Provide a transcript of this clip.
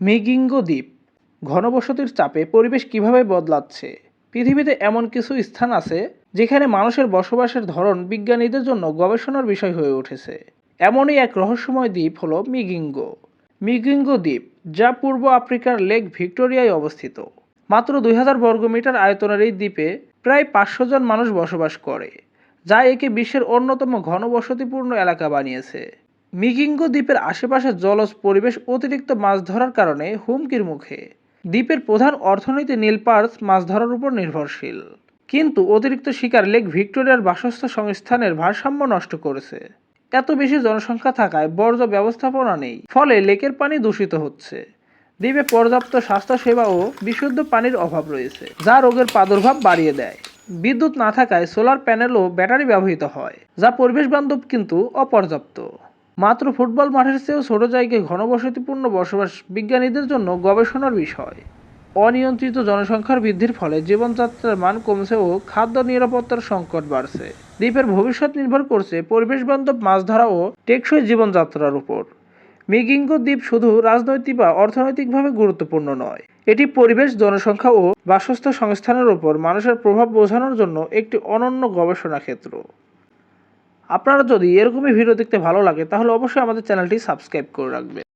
মিগিঙ্গো দ্বীপ। ঘনবসতির চাপে পরিবেশ কীভাবে বদলাচ্ছে? পৃথিবীতে এমন কিছু স্থান আছে যেখানে মানুষের বসবাসের ধরন বিজ্ঞানীদের জন্য গবেষণার বিষয় হয়ে উঠেছে। এমনই এক রহস্যময় দ্বীপ হল মিগিঙ্গো। মিগিঙ্গো দ্বীপ, যা পূর্ব আফ্রিকার লেক ভিক্টোরিয়ায় অবস্থিত। মাত্র দুই হাজার বর্গমিটার আয়তনের এই দ্বীপে প্রায় পাঁচশো জন মানুষ বসবাস করে, যা একে বিশ্বের অন্যতম ঘনবসতিপূর্ণ এলাকা বানিয়েছে। মিগিঙ্গো দ্বীপের আশেপাশে জলজ পরিবেশ অতিরিক্ত মাছ ধরার কারণে হুমকির মুখে। দ্বীপের প্রধান অর্থনীতি নীলপার্স মাছ ধরার উপর নির্ভরশীল। কিন্তু অতিরিক্ত শিকার লেক ভিক্টোরিয়ার বাসস্থ সংস্থানের ভারসাম্য নষ্ট করেছে। এত বেশি জনসংখ্যা থাকায় বর্জ্য ব্যবস্থাপনা নেই, ফলে লেকের পানি দূষিত হচ্ছে। দ্বীপে পর্যাপ্ত স্বাস্থ্যসেবা ও বিশুদ্ধ পানির অভাব রয়েছে, যা রোগের প্রাদুর্ভাব বাড়িয়ে দেয়। বিদ্যুৎ না থাকায় সোলার প্যানেল ও ব্যাটারি ব্যবহৃত হয়, যা পরিবেশ বান্ধব কিন্তু অপর্যাপ্ত। মাত্র ফুটবল মাঠের চেয়েও ছোট জায়গায় ঘনবসতিপূর্ণ বসবাস বিজ্ঞানীদের জন্য গবেষণার বিষয়। অনিয়ন্ত্রিত জনসংখ্যার বৃদ্ধির ফলে জীবনযাত্রার মান কমছে ও খাদ্য নিরাপত্তার সংকট বাড়ছে। দ্বীপের ভবিষ্যৎ নির্ভর করছে পরিবেশ বান্ধব মাছ ধরা ও টেকসই জীবনযাত্রার উপর। মিগিঙ্গো দ্বীপ শুধু রাজনৈতিক বা অর্থনৈতিকভাবে গুরুত্বপূর্ণ নয়, এটি পরিবেশ, জনসংখ্যা ও বাসস্থ সংস্থানের উপর মানুষের প্রভাব বোঝানোর জন্য একটি অনন্য গবেষণা ক্ষেত্র আপনারা যদি এরকমই ভিডিও দেখতে ভালো লাগে তাহলে অবশ্যই আমাদের চ্যানেলটি সাবস্ক্রাইব করে রাখবেন।